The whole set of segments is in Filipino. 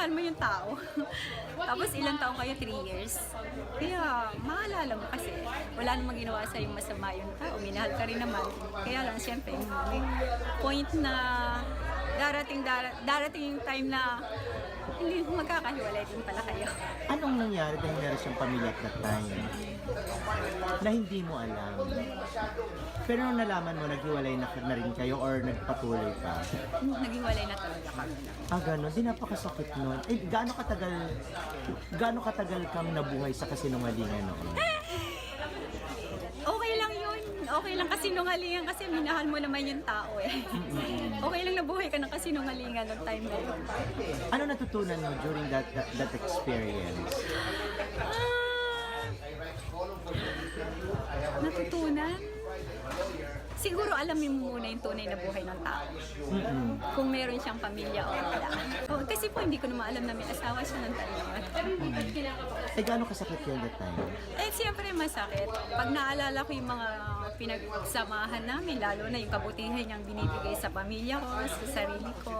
minahal mo yung tao. Tapos ilang taong kayo, 3 years. Kaya maalala mo kasi wala namang ginawa sa yung masama yung tao. Minahal ka rin naman. Kaya lang, siyempre, may point na darating, dar- darating yung time na hindi magkakahiwalay din pala kayo. Anong nangyari dahil meron siyang pamilya at that time? Na hindi mo alam. Pero nung nalaman mo, naghiwalay na, na rin kayo or nagpatuloy pa? Naging walay na talaga kami. Ah, gano'n. Di napakasakit nun. Eh, gaano katagal, gaano katagal kang nabuhay sa kasinungalingan noon? Okay lang kasi nungalingan kasi minahal mo naman yung tao eh. Okay lang nabuhay ka ng kasinungalingan ng time na yun. Ano natutunan mo during that, that, that experience? Ah, natutunan? Siguro alamin mo muna yung tunay na buhay ng tao. Mm-mm. Kung meron siyang pamilya o wala. Oh, kasi po hindi ko naman alam na may asawa siya ng na yun. Eh, gaano kasakit yun that time? Eh, siyempre masakit. Pag naalala ko yung mga pinagsamahan namin, lalo na yung kabutihan niyang binibigay sa pamilya ko, sa sarili ko.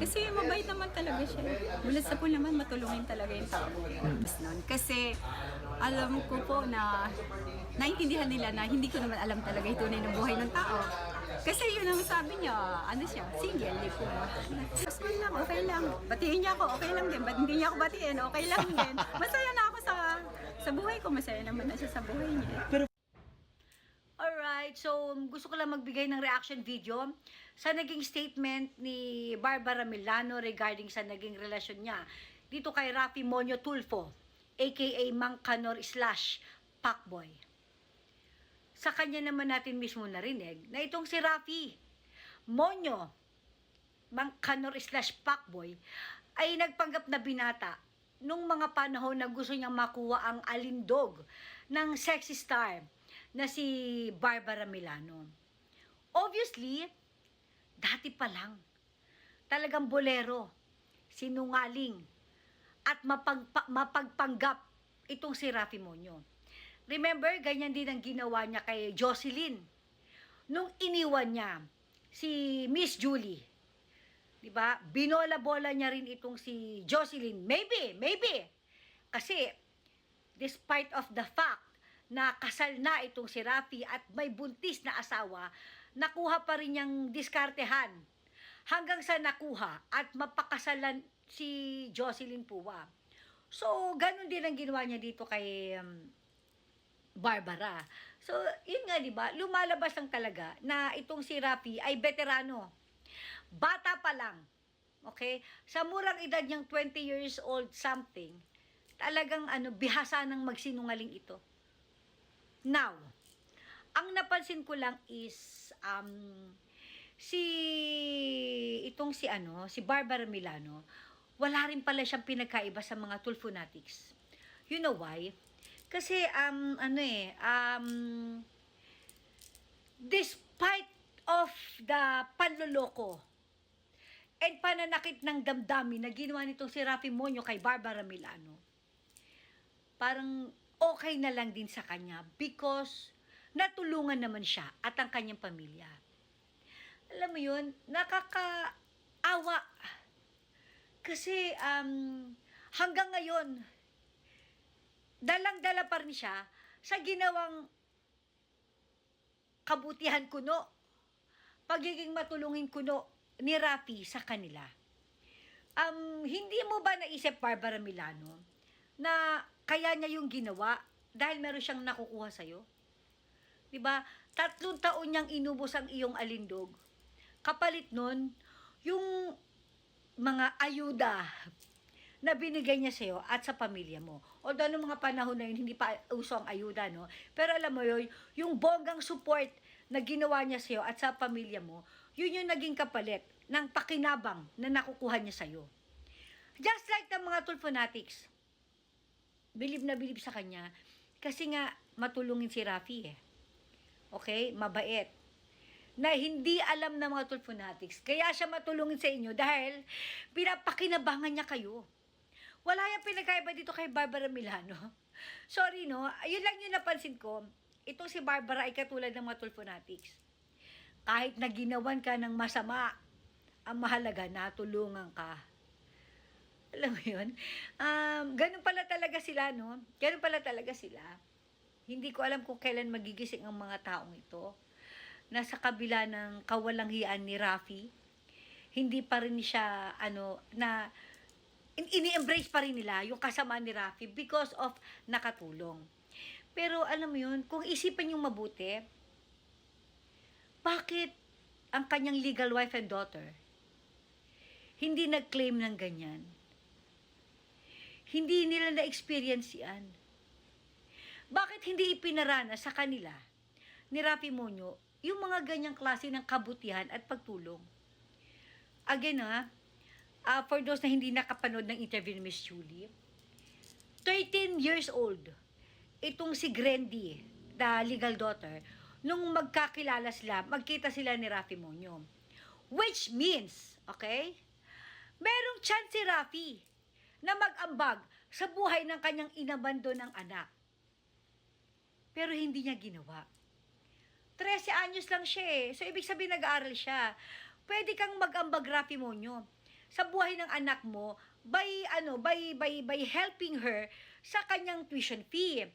Kasi mabait naman talaga siya. Mula sa po naman, matulungin talaga yung tao. Nun. Kasi alam ko po na naintindihan nila na hindi ko naman alam talaga yung tunay ng buhay ng tao. Kasi yun ang sabi niya, ano siya, single, di po. Tapos lang, okay lang. Batiin niya ako, okay lang din. Ba't hindi niya ako batiin, okay lang din. Masaya na ako sa sa buhay ko, masaya naman na siya sa buhay niya. Alright, so gusto ko lang magbigay ng reaction video sa naging statement ni Barbara Milano regarding sa naging relasyon niya dito kay Rafi Monyo Tulfo, aka Mang Kanor slash Pacboy. Sa kanya naman natin mismo narinig na itong si Rafi Monyo, Mang Kanor slash Pacboy, ay nagpanggap na binata nung mga panahon na gusto niyang makuha ang alindog ng sexy star na si Barbara Milano. Obviously, dati pa lang, talagang bolero, sinungaling, at mapagpa- mapagpanggap itong si Rafi Monyo. Remember, ganyan din ang ginawa niya kay Jocelyn. Nung iniwan niya si Miss Julie, di ba? Binola-bola niya rin itong si Jocelyn. Maybe, maybe. Kasi, despite of the fact na kasal na itong si Rafi at may buntis na asawa, nakuha pa rin niyang diskartehan hanggang sa nakuha at mapakasalan si Jocelyn Puwa. So, ganun din ang ginawa niya dito kay um, Barbara. So, yun nga, di ba? Lumalabas lang talaga na itong si Rafi ay veterano. Bata pa lang. Okay? Sa murang edad niyang 20 years old something, talagang ano, bihasa ng magsinungaling ito. Now, ang napansin ko lang is um, si itong si ano, si Barbara Milano, wala rin pala siyang pinagkaiba sa mga tulfonatics. You know why? Kasi um ano eh, um despite of the panloloko and pananakit ng damdamin na ginawa nitong si Rafi Monyo kay Barbara Milano, parang okay na lang din sa kanya because natulungan naman siya at ang kanyang pamilya. Alam mo yun, nakakaawa. Kasi um, hanggang ngayon, dalang-dala pa rin siya sa ginawang kabutihan kuno, pagiging matulungin kuno ni Rafi sa kanila. Um, hindi mo ba naisip, Barbara Milano, na kaya niya yung ginawa dahil meron siyang nakukuha sa'yo? 'Di ba? Tatlong taon niyang inubos ang iyong alindog. Kapalit nun, yung mga ayuda na binigay niya sa'yo at sa pamilya mo. Although noong mga panahon na yun, hindi pa uso ang ayuda, no? Pero alam mo yun, yung bonggang support na ginawa niya sa'yo at sa pamilya mo, yun yung naging kapalit ng pakinabang na nakukuha niya sa'yo. Just like the mga tulfonatics, bilib na bilib sa kanya, kasi nga matulungin si Rafi eh. Okay? Mabait. Na hindi alam ng mga tulfonatics. Kaya siya matulungin sa inyo dahil pinapakinabangan niya kayo. Wala yung pinagkaiba dito kay Barbara Milano. Sorry no, yun lang yung napansin ko. Itong si Barbara ay katulad ng mga tulfonatics. Kahit na ginawan ka ng masama, ang mahalaga natulungan ka. Alam mo yun, um, ganun pala talaga sila, no? Ganun pala talaga sila. Hindi ko alam kung kailan magigising ang mga taong ito. Nasa kabila ng kawalangian ni Rafi, hindi pa rin siya, ano, na, in- ini-embrace pa rin nila yung kasama ni Rafi because of nakatulong. Pero alam mo yun, kung isipan yung mabuti, bakit ang kanyang legal wife and daughter hindi nag-claim ng ganyan? Hindi nila na-experience yan. Bakit hindi ipinarana sa kanila ni Rafi Monyo yung mga ganyang klase ng kabutihan at pagtulong? Again ha, ah, for those na hindi nakapanood ng interview ni Miss Julie, 13 years old, itong si Grandy, the legal daughter, nung magkakilala sila, magkita sila ni Rafi Monyo. Which means, okay, merong chance si Rafi na mag-ambag sa buhay ng kanyang inabando ng anak. Pero hindi niya ginawa. 13 anyos lang siya eh. So, ibig sabihin nag-aaral siya. Pwede kang mag-ambag, Rafi Monyo, sa buhay ng anak mo by, ano, by, by, by helping her sa kanyang tuition fee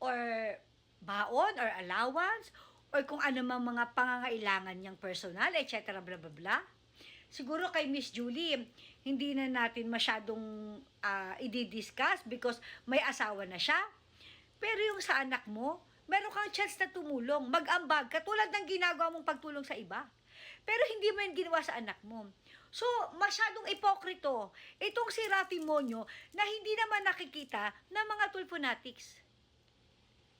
or baon or allowance or kung ano mang mga pangangailangan niyang personal, etc. bla bla bla. Siguro kay Miss Julie, hindi na natin masyadong ah, i-discuss because may asawa na siya. Pero yung sa anak mo, meron kang chance na tumulong, mag-ambag, katulad ng ginagawa mong pagtulong sa iba. Pero hindi mo yung ginawa sa anak mo. So, masyadong ipokrito itong si Rafi Monyo na hindi naman nakikita ng mga tulfonatics.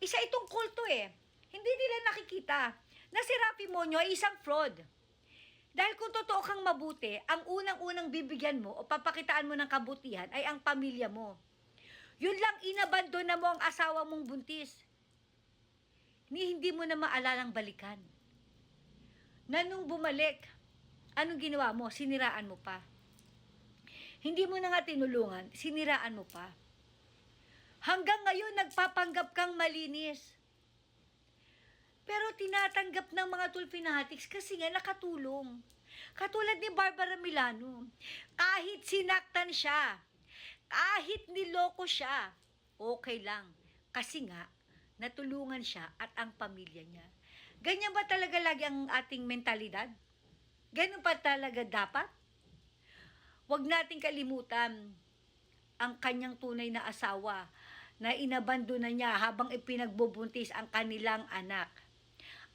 Isa itong kulto eh. Hindi nila nakikita na si Rafi Monyo ay isang fraud. Dahil kung totoo kang mabuti, ang unang-unang bibigyan mo o papakitaan mo ng kabutihan ay ang pamilya mo. Yun lang inabandona mo ang asawa mong buntis. Ni hindi mo na maalalang balikan. Na nung bumalik, anong ginawa mo? Siniraan mo pa. Hindi mo na nga tinulungan, siniraan mo pa. Hanggang ngayon, nagpapanggap kang malinis. Pero tinatanggap ng mga tulfinatics kasi nga nakatulong. Katulad ni Barbara Milano. Kahit sinaktan siya, kahit niloko siya, okay lang. Kasi nga, natulungan siya at ang pamilya niya. Ganyan ba talaga lagi ang ating mentalidad? Ganun pa talaga dapat? Huwag nating kalimutan ang kanyang tunay na asawa na inabandona niya habang ipinagbubuntis ang kanilang anak.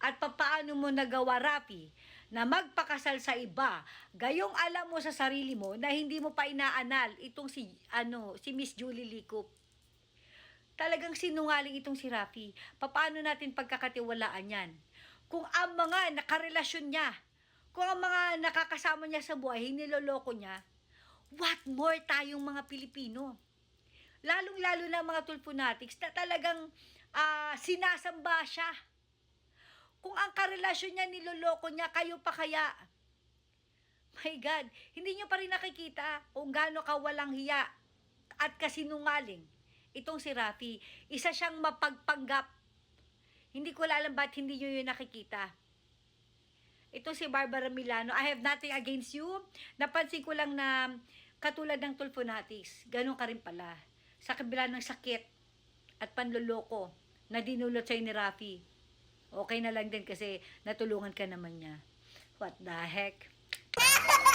At papaano mo nagawa, Rafi, na magpakasal sa iba, gayong alam mo sa sarili mo na hindi mo pa inaanal itong si, ano, si Miss Julie Licop. Talagang sinungaling itong si Rafi. Paano natin pagkakatiwalaan yan? Kung ang mga nakarelasyon niya, kung ang mga nakakasama niya sa buhay, hiniloloko niya, what more tayong mga Pilipino? Lalong-lalo na mga tulfonatics na talagang ah, sinasamba siya. Kung ang karelasyon niya, niloloko niya, kayo pa kaya? My God, hindi niyo pa rin nakikita kung gaano ka walang hiya at kasinungaling. Itong si Rafi, isa siyang mapagpanggap. Hindi ko alam ba't hindi niyo yun nakikita. Ito si Barbara Milano. I have nothing against you. Napansin ko lang na katulad ng tulfonatics, ganun ka rin pala. Sa kabila ng sakit at panloloko na dinulot sa'yo ni Rafi, okay na lang din kasi natulungan ka naman niya. What the heck?